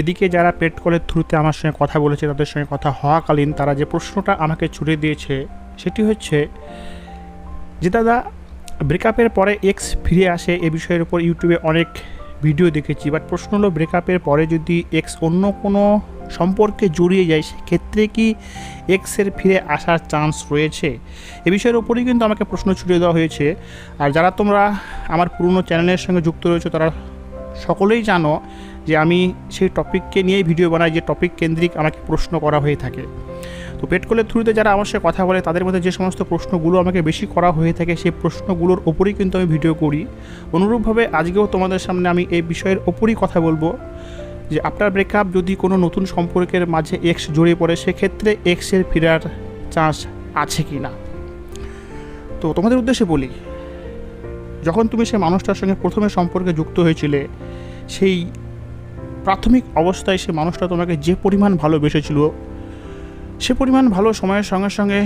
এদিকে যারা পেট কলের থ্রুতে আমার সঙ্গে কথা বলেছে, তাদের সঙ্গে কথা হওয়াকালীন তারা যে প্রশ্নটা আমাকে ছুড়ে দিয়েছে, সেটি হচ্ছে যে, দাদা ব্রেকআপের পরে এক্স ফিরে আসে এ বিষয়ের উপর ইউটিউবে অনেক ভিডিও দেখেছি বাট প্রশ্ন হলো ব্রেকআপের পরে যদি এক্স অন্য কোনো সম্পর্কে জড়িয়ে যায়, সেক্ষেত্রে কি এক্সের ফিরে আসার চান্স রয়েছে? এ বিষয়ের উপরেই কিন্তু আমাকে প্রশ্ন ছুড়ে দেওয়া হয়েছে। আর যারা তোমরা আমার পুরনো চ্যানেলের সঙ্গে যুক্ত রয়েছে, তারা সকলেই জানো যে আমি সেই টপিককে নিয়েই ভিডিও বানাই, যে টপিক কেন্দ্রিক আমাকে প্রশ্ন করা হয়ে থাকে। তো পেটকলের থ্রুতে যারা আমার সাথে কথা বলে, তাদের মধ্যে যে সমস্ত প্রশ্নগুলো আমাকে বেশি করা হয়ে থাকে, সেই প্রশ্নগুলোর ওপরেই কিন্তু আমি ভিডিও করি। অনুরূপভাবে আজকেও তোমাদের সামনে আমি এই বিষয়ের ওপরই কথা বলব, যে আফটার ব্রেকআপ যদি কোনো নতুন সম্পর্কের মাঝে এক্স জড়িয়ে পড়ে, সেক্ষেত্রে এক্সের ফেরার চান্স আছে কি না তো তোমাদের উদ্দেশ্যে বলি যখন তুমি সেই মানুষটার সঙ্গে প্রথমে সম্পর্কে যুক্ত হয়েছিলে, সেই প্রাথমিক অবস্থায় সে মানুষটা তোমাকে যে পরিমাণ ভালোবেসেছিল, সে পরিমাণ ভালো সময়ের সঙ্গে সঙ্গে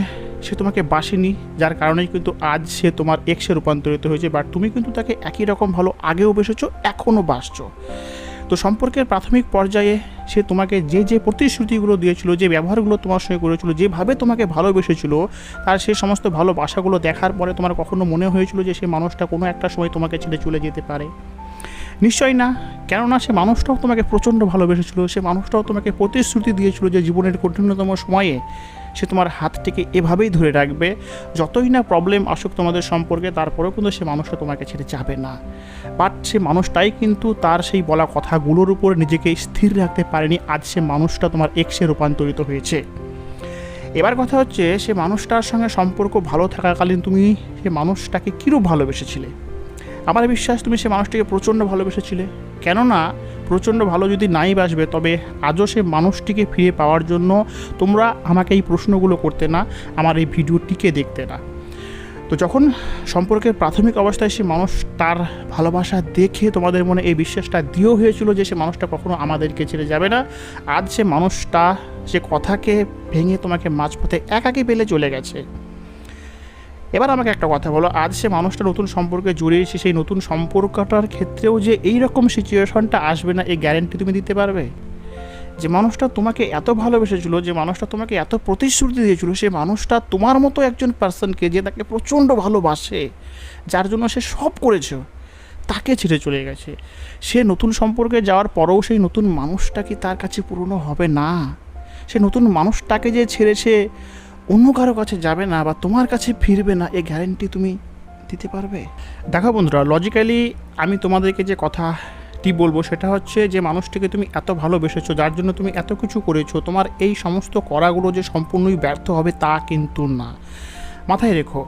সে তোমাকে বাসেনি, যার কারণেই কিন্তু আজ সে তোমার এক্সে রূপান্তরিত হয়েছে বাট তুমি কিন্তু তাকে একই রকম ভালো আগেও বেসেছো, এখনও বাসছো। তো সম্পর্কের প্রাথমিক পর্যায়ে সে তোমাকে যে যে প্রতিশ্রুতিগুলো দিয়েছিল, যে ব্যবহারগুলো তোমার সঙ্গে করেছিল, যেভাবে তোমাকে ভালোবেসেছিল, তার সেই সমস্ত ভালোবাসাগুলো দেখার পরে তোমার কখনো মনে হয়েছিল যে সে মানুষটা কোনো একটা সময় তোমাকে ছেড়ে চলে যেতে পারে? নিশ্চয়ই না। কেননা সে মানুষটাও তোমাকে প্রচণ্ড ভালোবেসেছিল, সে মানুষটাও তোমাকে প্রতিশ্রুতি দিয়েছিল যে জীবনের কঠিনতম সময়ে সে তোমার হাতটিকে এভাবেই ধরে রাখবে, যতই না প্রবলেম আসুক তোমাদের সম্পর্কে, তারপরেও কিন্তু সে মানুষটা তোমাকে ছেড়ে যাবে না। বাট সে মানুষটাই কিন্তু তার সেই বলা কথাগুলোর উপর নিজেকে স্থির রাখতে পারেনি, আজ সে মানুষটা তোমার এক্সে রূপান্তরিত হয়েছে। এবার কথা হচ্ছে, সে মানুষটার সঙ্গে সম্পর্ক ভালো থাকাকালীন তুমি সে মানুষটাকে কীরূপ ভালোবেসেছিলে? আমার বিশ্বাস তুমি সে মানুষটিকে প্রচণ্ড ভালোবেসেছিলে। কেননা প্রচণ্ড ভালো যদি নাই বাসবে তবে আজও সে মানুষটিকে ফিরে পাওয়ার জন্য তোমরা আমাকে এই প্রশ্নগুলো করতে না, আমার এই ভিডিওটিকে দেখতে না। তো যখন সম্পর্কের প্রাথমিক অবস্থায় সে মানুষ তার ভালোবাসা দেখে তোমাদের মনে এই বিশ্বাসটা দিয়েও হয়েছিল যে সে মানুষটা কখনো আমাদেরকে ছেড়ে যাবে না, আজ সে মানুষটা, সে কথাকে ভেঙে তোমাকে মাঝপথে একাকি পেলে চলে গেছে। এবার আমাকে একটা কথা বলো, আজ সে মানুষটা নতুন সম্পর্কে জড়িয়েছে সেই নতুন সম্পর্কটার ক্ষেত্রেও যে এই রকম সিচুয়েশনটা আসবে না এই গ্যারেন্টি তুমি দিতে পারবে? যে মানুষটা তোমাকে এত ভালোবেসেছিল, যে মানুষটা তোমাকে এত প্রতিশ্রুতি দিয়েছিল, সে মানুষটা তোমার মতো একজন পার্সনকে যে তাকে প্রচণ্ড ভালোবাসে, যার জন্য সে সব করেছে, তাকে ছেড়ে চলে গেছে। সে নতুন সম্পর্কে যাওয়ার পরেও সেই নতুন মানুষটা কি তার কাছে পুরনো হবে না? সে নতুন মানুষটাকে যে ছেড়েছে অন্য কারও কাছে যাবে না বা তোমার কাছে ফিরবে না এই গ্যারেন্টি তুমি দিতে পারবে? দেখো বন্ধুরা লজিক্যালি আমি তোমাদেরকে যে কথা কথাটি বলব সেটা হচ্ছে যে মানুষটিকে তুমি এত ভালোবেসেছো, যার জন্য তুমি এত কিছু করেছ, তোমার এই সমস্ত করাগুলো যে সম্পূর্ণই ব্যর্থ হবে তা কিন্তু না। মাথায় রেখো,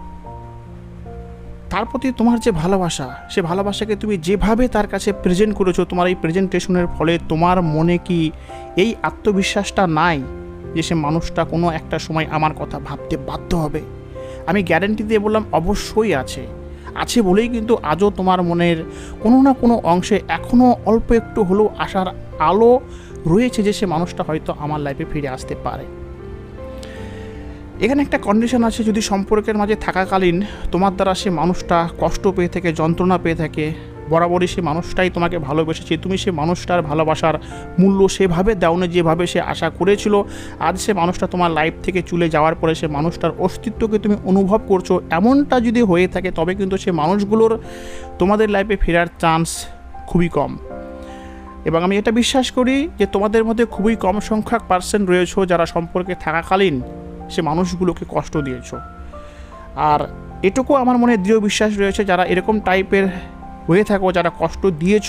তার প্রতি তোমার যে ভালোবাসা, সে ভালোবাসাকে তুমি যেভাবে তার কাছে প্রেজেন্ট করেছ, তোমার এই প্রেজেন্টেশনের ফলে তোমার মনে কি এই আত্মবিশ্বাসটা নাই? যে সে মানুষটা কোনো একটা সময় আমার কথা ভাবতে বাধ্য হবে। আমি গ্যারেন্টি দিয়ে বললাম, অবশ্যই আছে। আছে বলেই কিন্তু আজও তোমার মনের কোনো না কোনো অংশে এখনও অল্প একটু হলেও আসার আলো রয়েছে যে সে মানুষটা হয়তো আমার লাইফে ফিরে আসতে পারে। এখানে একটা কন্ডিশন আছে, যদি সম্পর্কের মাঝে থাকাকালীন তোমার দ্বারা সে মানুষটা কষ্ট পেয়ে থাকে, যন্ত্রণা পেয়ে থাকে বরাবরই সে মানুষটাই তোমাকে ভালোবেসেছে। তুমি সে মানুষটার ভালোবাসার মূল্য সেভাবে দাওনে যেভাবে সে আশা করেছিল। আজ সে মানুষটা তোমার লাইফ থেকে চলে যাওয়ার পরে সে মানুষটার অস্তিত্বকে তুমি অনুভব করছ। এমনটা যদি হয়ে থাকে, তবে কিন্তু সে মানুষগুলোর তোমাদের লাইফে ফেরার চান্স খুবই কম। এবং আমি এটা বিশ্বাস করি যে তোমাদের মধ্যে খুবই কম সংখ্যক পার্সেন্ট রয়েছে যারা সম্পর্কে থাকাকালীন সে মানুষগুলোকে কষ্ট দিয়েছ। আর এটুকু আমার মনে দৃঢ় বিশ্বাস রয়েছে, যারা এরকম টাইপের হয়ে থাকো, যারা কষ্ট দিয়েছ,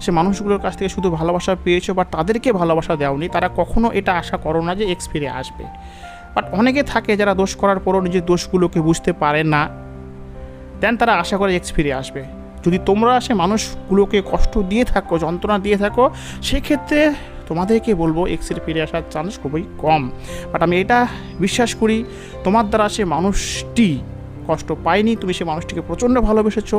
সে মানুষগুলোর কাছ থেকে শুধু ভালোবাসা পেয়েছ, বা তাদেরকে ভালোবাসা দেওনি, তারা কখনো এটা আশা করো না যে এক্স ফিরে আসবে। বাট অনেকে থাকে যারা দোষ করার পরও নিজের দোষগুলোকে বুঝতে পারে না দেন তারা আশা করে এক্স ফিরে আসবে। যদি তোমরা সে মানুষগুলোকে কষ্ট দিয়ে থাকো, যন্ত্রণা দিয়ে থাকো, সেক্ষেত্রে তোমাদেরকে বলব এক্সের ফিরে আসার চান্স খুবই কম। বাট আমি এটা বিশ্বাস করি, তোমার দ্বারা সে মানুষটি কষ্ট পায়নি, তুমি সে মানুষটিকে প্রচণ্ড ভালোবেসেছো।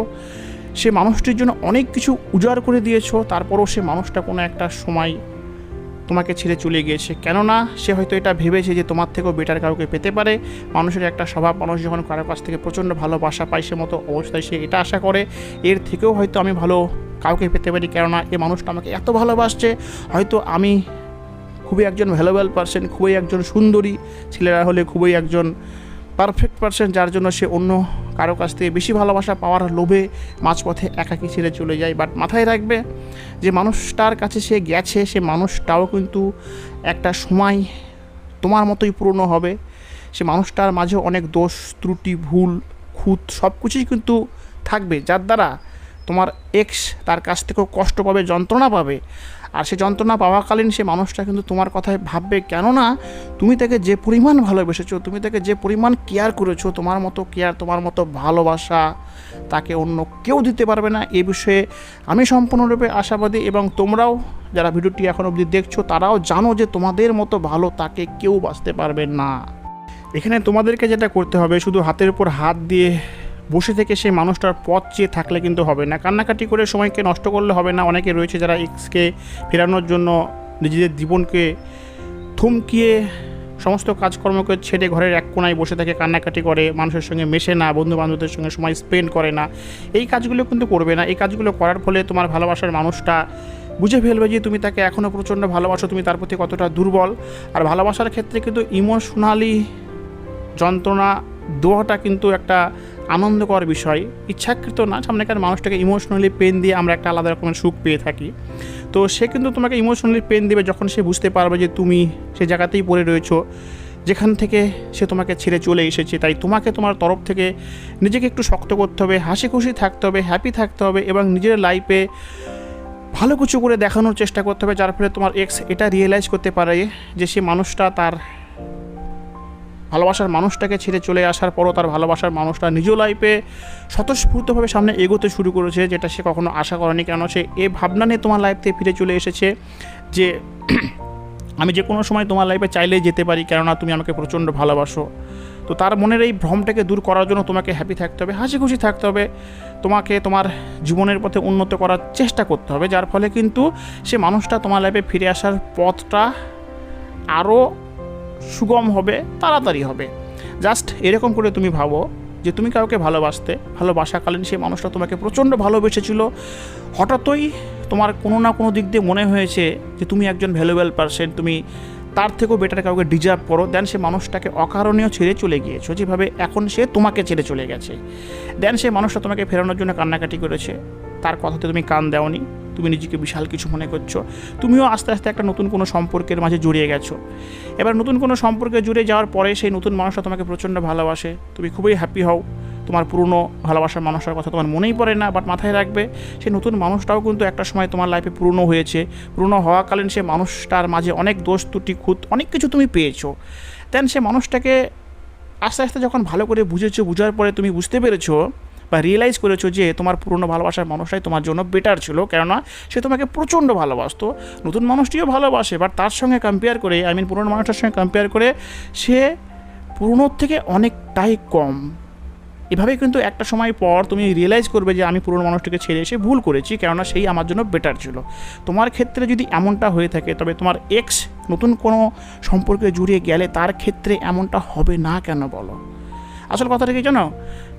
সে মানুষটির জন্য অনেক কিছু উজাড় করে দিয়েছ, তারপরও সে মানুষটা কোনো একটা সময় তোমাকে ছেড়ে চলে গিয়েছে। কেননা সে হয়তো এটা ভেবেছে যে তোমার থেকেও বেটার কাউকে পেতে পারে। মানুষের একটা স্বভাব, মানুষ যখন কারোর কাছ থেকে প্রচণ্ড ভালোবাসা পায়, সে মতো অবস্থায় সে এটা আশা করে, এর থেকেও হয়তো আমি ভালো কাউকে পেতে পারি। কেননা এ মানুষটা আমাকে এত ভালোবাসছে। হয়তো আমি খুবই একজন ভ্যালুয়েবল পার্সন খুবই একজন সুন্দরী, ছেলেরা হলে খুবই একজন পারফেক্ট পারসন যার জন্য সে অন্য কারও কাছ থেকে বেশি ভালোবাসা পাওয়ার লোভে মাঝপথে একাকি ছেড়ে চলে যায়। বাট মাথায় রাখবে যে মানুষটার কাছে সে গেছে, সে মানুষটাও কিন্তু একটা সময় তোমার মতোই পুরনো হবে। সে মানুষটার মাঝে অনেক দোষ, ত্রুটি, ভুল, খুঁত সব কিছুই কিন্তু থাকবে। যার দ্বারা তোমার এক্স তার কাছ থেকেও কষ্ট পাবে, যন্ত্রণা পাবে। আর সে যন্ত্রণা পাওয়াকালীন সে মানুষটা কিন্তু তোমার কথায় ভাববে, কেননা তুমি তাকে যে পরিমাণ ভালোবেসেছো, তুমি তাকে যে পরিমাণ কেয়ার করেছ, তোমার মতো কেয়ার তোমার মতো ভালোবাসা তাকে অন্য কেউ দিতে পারবে না। এ বিষয়ে আমি সম্পূর্ণরূপে আশাবাদী এবং তোমরাও যারা ভিডিওটি এখন অবধি দেখছ, তারাও জানো যে তোমাদের মতো ভালো তাকে কেউ বাঁচতে পারবে না। এখানে তোমাদেরকে যেটা করতে হবে, শুধু হাতের উপর হাত দিয়ে বসে থেকে সেই মানুষটার পথ চেয়ে থাকলে কিন্তু হবে না। কান্নাকাটি করে সময়কে নষ্ট করলে হবে না। অনেকে রয়েছে যারা এক্সকে ফেরানোর জন্য নিজেদের জীবনকে থমকিয়ে সমস্ত কাজকর্মকে ছেড়ে ঘরের এক কোনায় বসে থাকে কান্নাকাটি করে, মানুষের সঙ্গে মেশে না বন্ধু বান্ধবদের সঙ্গে সময় স্পেন্ড করে না। এই কাজগুলো কিন্তু করবে না। এই কাজগুলো করার ফলে তোমার ভালোবাসার মানুষটা বুঝে ফেলবে যে তুমি তাকে এখনও প্রচণ্ড ভালোবাসো, তুমি তার প্রতি কতটা দুর্বল। আর ভালোবাসার ক্ষেত্রে কিন্তু ইমোশনালি যন্ত্রণা দেওয়াটা কিন্তু একটা আনন্দকর বিষয়। ইচ্ছাকৃত না, সামনেকার মানুষটাকে ইমোশনালি পেন দিয়ে আমরা একটা আলাদা রকমের সুখ পেয়ে থাকি। তো সে কিন্তু তোমাকে ইমোশনালি পেন দেবে যখন সে বুঝতে পারবে যে তুমি সে জায়গাতেই পড়ে রয়েছো, যেখান থেকে সে তোমাকে ছেড়ে চলে এসেছে। তাই তোমাকে তোমার তরফ থেকে নিজেকে একটু শক্ত করতে হবে হাসি খুশি থাকতে হবে হ্যাপি থাকতে হবে এবং নিজের লাইফে ভালো কিছু করে দেখানোর চেষ্টা করতে হবে, যার ফলে তোমার এক্স এটা রিয়েলাইজ করতে পারে যে সে মানুষটা তার ভালোবাসার মানুষটাকে ছেড়ে চলে আসার পরও তার ভালোবাসার মানুষটা নিজ লাইফে স্বতঃস্ফূর্তভাবে সামনে এগোতে শুরু করেছে, যেটা সে কখনো আশা করেনি। কেন? সে এ ভাবনা নিয়ে তোমার লাইফ থেকে ফিরে চলে এসেছে যে, আমি যে কোনো সময় তোমার লাইফে চাইলেই যেতে পারি, কেননা তুমি আমাকে প্রচণ্ড ভালোবাসো। তো তার মনের এই ভ্রমটাকে দূর করার জন্য তোমাকে হ্যাপি থাকতে হবে হাসি খুশি থাকতে হবে। তোমাকে তোমার জীবনের পথে উন্নত করার চেষ্টা করতে হবে, যার ফলে কিন্তু সে মানুষটা তোমার লাইফে ফিরে আসার পথটা আরও সুগম হবে, তাড়াতাড়ি হবে। জাস্ট এরকম করে তুমি ভাবো যে তুমি কাউকে ভালোবাসতে, ভালোবাসাকালীন সেই মানুষটা তোমাকে প্রচণ্ড ভালোবেসেছিল। হঠাৎই তোমার কোনো না কোনো দিক দিয়ে মনে হয়েছে যে তুমি একজন ভ্যালুয়েবল পার্সন তুমি তার থেকেও বেটার কাউকে ডিজার্ভ করো। দেন সে মানুষটাকে অকারণীয় ছেড়ে চলে গিয়েছো। যেভাবে এখন সে তোমাকে ছেড়ে চলে গেছে। দেন সে মানুষটা তোমাকে ফেরানোর জন্য কান্নাকাটি করেছে। তার কথাতে তুমি কান দেওনি। তুমি নিজেকে বিশাল কিছু মনে করছ। তুমিও আস্তে আস্তে একটা নতুন কোনো সম্পর্কের মাঝে জড়িয়ে গেছো। এবার নতুন কোনো সম্পর্কে জুড়ে যাওয়ার পরে সেই নতুন মানুষটা তোমাকে প্রচণ্ড ভালোবাসে। তুমি খুবই হ্যাপি হও। তোমার পুরনো ভালোবাসার মানুষটার কথা তোমার মনেই পড়ে না বাট মাথায় রাখবে, সেই নতুন মানুষটাও কিন্তু একটা সময় তোমার লাইফে পুরনো হয়েছে। পুরনো হওয়াকালীন সে মানুষটার মাঝে অনেক দোষ, ত্রুটি, খুঁত, অনেক কিছু তুমি পেয়েছ। দেন সে মানুষটাকে আস্তে আস্তে যখন ভালো করে বুঝেছ, বুঝার পরে তুমি বুঝতে পেরেছ বা রিয়েলাইজ করেছ যে তোমার পুরনো ভালোবাসার মানুষটাই তোমার জন্য বেটার ছিল, কেননা সে তোমাকে প্রচণ্ড ভালোবাসতো, নতুন মানুষটিও ভালোবাসে বাট তার সঙ্গে কম্পেয়ার করে আই মিন পুরনো মানুষটার সঙ্গে কম্পেয়ার করে, সে পুরনোর থেকে অনেকটাই কম। এভাবে কিন্তু একটা সময় পর তুমি রিয়েলাইজ করবে যে আমি পুরনো মানুষটিকে ছেড়ে এসে ভুল করেছি, কেননা সেই আমার জন্য বেটার ছিল। তোমার ক্ষেত্রে যদি এমনটা হয়ে থাকে, তবে তোমার এক্স নতুন কোনো সম্পর্কে জুড়ে গেলে তার ক্ষেত্রে এমনটা হবে না কেন বলো? আসল কথাটা কি জানো?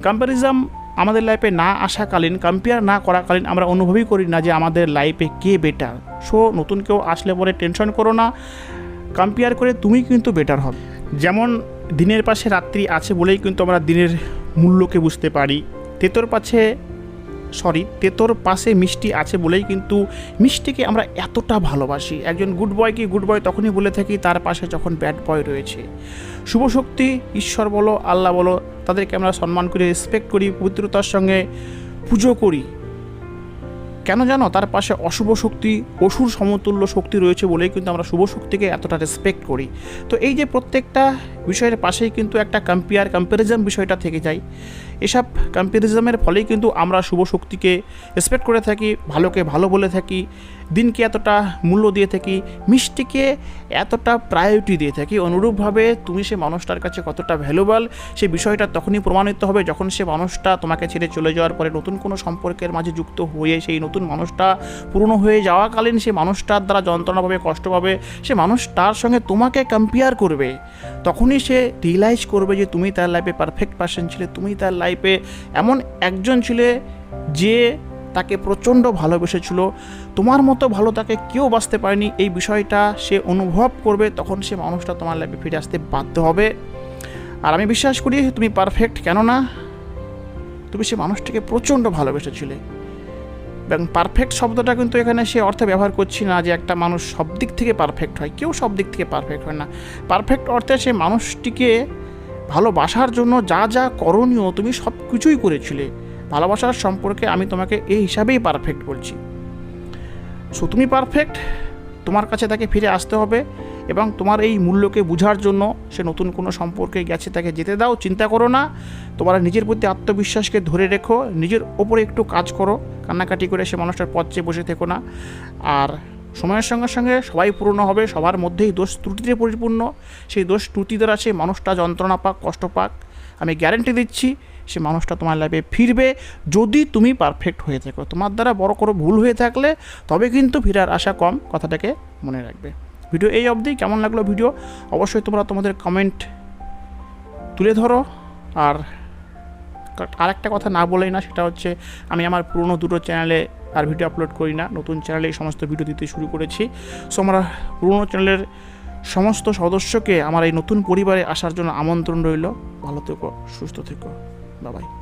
কম্প্যারিজম আমাদের লাইফে না আসাকালীন কম্পেয়ার না করাকালীন আমরা অনুভবই করি না যে আমাদের লাইফে কে বেটার সো নতুন কেউ আসলে পরে টেনশন করো না। কম্পেয়ার করে তুমি কিন্তু বেটার হবে। যেমন দিনের পাশে রাত্রি আছে বলেই কিন্তু আমরা দিনের মূল্যকে বুঝতে পারি। তেতোর পাশে সরি তেতোর পাশে মিষ্টি আছে বলেই কিন্তু মিষ্টিকে আমরা এতটা ভালোবাসি। একজন গুড বয়কে গুড বয় তখনই বলে থাকি, তার পাশে যখন ব্যাড বয় রয়েছে। শুভ শক্তি, ঈশ্বর বলো, আল্লাহ বলো তাদেরকে আমরা সম্মান করি রেসপেক্ট করি, পবিত্রতার সঙ্গে পুজো করি। কেন জানো? তার পাশে অশুভ শক্তি, অসুর সমতুল্য শক্তি রয়েছে বলেই কিন্তু আমরা শুভ শক্তিকে এতটা রেসপেক্ট করি। তো এই যে প্রত্যেকটা বিষয়ের পাশেই কিন্তু একটা কম্পেয়ার কম্প্যারিজম বিষয়টা থেকে যায়। এসব কম্প্যারিজমের ফলেই কিন্তু আমরা শুভ শক্তিকে রেসপেক্ট করে থাকি, ভালোকে ভালো বলে থাকি দিনকে এতটা মূল্য দিয়ে থাকি, মিষ্টিকে এতটা প্রায়োরিটি দিয়ে থাকি, অনুরূপভাবে তুমি সে মানুষটার কাছে কতটা ভ্যালুয়েবল সে বিষয়টা তখনই প্রমাণিত হবে যখন সে মানুষটা তোমাকে ছেড়ে চলে যাওয়ার পরে নতুন কোনো সম্পর্কের মাঝে যুক্ত হয়ে সেই নতুন মানুষটা পুরনো হয়ে যাওয়াকালীন সে মানুষটার দ্বারা যন্ত্রণা পাবে কষ্ট পাবে সে মানুষ তার সঙ্গে তোমাকে কম্পেয়ার করবে। তখনই সে রিয়েলাইজ করবে যে তুমি তার লাইফে পারফেক্ট পার্সন ছিলে, তুমি তার লাইফে এমন একজন ছিলে যে তাকে প্রচণ্ড ভালোবেসেছিল। তোমার মতো ভালো তাকে কেউ বাঁচতে পারেনি। এই বিষয়টা সে অনুভব করবে, তখন সে মানুষটা তোমার লাইফে ফিরে আসতে বাধ্য হবে। আর আমি বিশ্বাস করি, তুমি পারফেক্ট কেননা তুমি সে মানুষটাকে প্রচণ্ড ভালোবেসেছিলে। এবং পারফেক্ট শব্দটা কিন্তু এখানে সে অর্থে ব্যবহার করছি না যে একটা মানুষ সব দিক থেকে পারফেক্ট হয়। কেউ সব দিক থেকে পারফেক্ট হয় না। পারফেক্ট অর্থে সে মানুষটিকে ভালোবাসার জন্য যা যা করণীয় তুমি সব কিছুই করেছিলে। ভালোবাসার সম্পর্কে আমি তোমাকে এই হিসাবেই পারফেক্ট বলছি। সো তুমি পারফেক্ট তোমার কাছে তাকে ফিরে আসতে হবে এবং তোমার এই মূল্যকে বোঝার জন্য সে নতুন কোনো সম্পর্কে গেছে, তাকে যেতে দাও, চিন্তা করো না। তোমার নিজের প্রতি আত্মবিশ্বাসকে ধরে রেখো, নিজের ওপরে একটু কাজ করো, কান্নাকাটি করে সে মানুষটার পথ চেয়ে বসে থেকো না। আর সময়ের সঙ্গে সঙ্গে সবাই পূর্ণ হবে, সবার মধ্যেই দোষ ত্রুটিতে পরিপূর্ণ। সেই দোষ ত্রুটি দ্বারা সে মানুষটা যন্ত্রণা পাক, কষ্ট পাক। আমি গ্যারেন্টি দিচ্ছি সে মানুষটা তোমার লাইফে ফিরবে। যদি তুমি পারফেক্ট হয়ে থাকো, তোমার দ্বারা বড় কোনো ভুল হয়ে থাকলে তবে কিন্তু ফিরার আশা কম, কথাটাকে মনে রাখবে। ভিডিও এই অবধি, কেমন লাগল ভিডিও অবশ্যই তোমরা তোমাদের কমেন্ট তুলে ধরো। আর আরেকটা কথা না বলেই না, সেটা হচ্ছে আমি আমার পুরনো দুটো চ্যানেলে আর ভিডিও আপলোড করি না। নতুন চ্যানেলে এই সমস্ত ভিডিও দিতে শুরু করেছি। সো আমরা পুরনো চ্যানেলের সমস্ত সদস্যকে, আমার এই নতুন পরিবারে আসার জন্য আমন্ত্রণ রইল। ভালো থেকো, সুস্থ থেকো। 拜拜。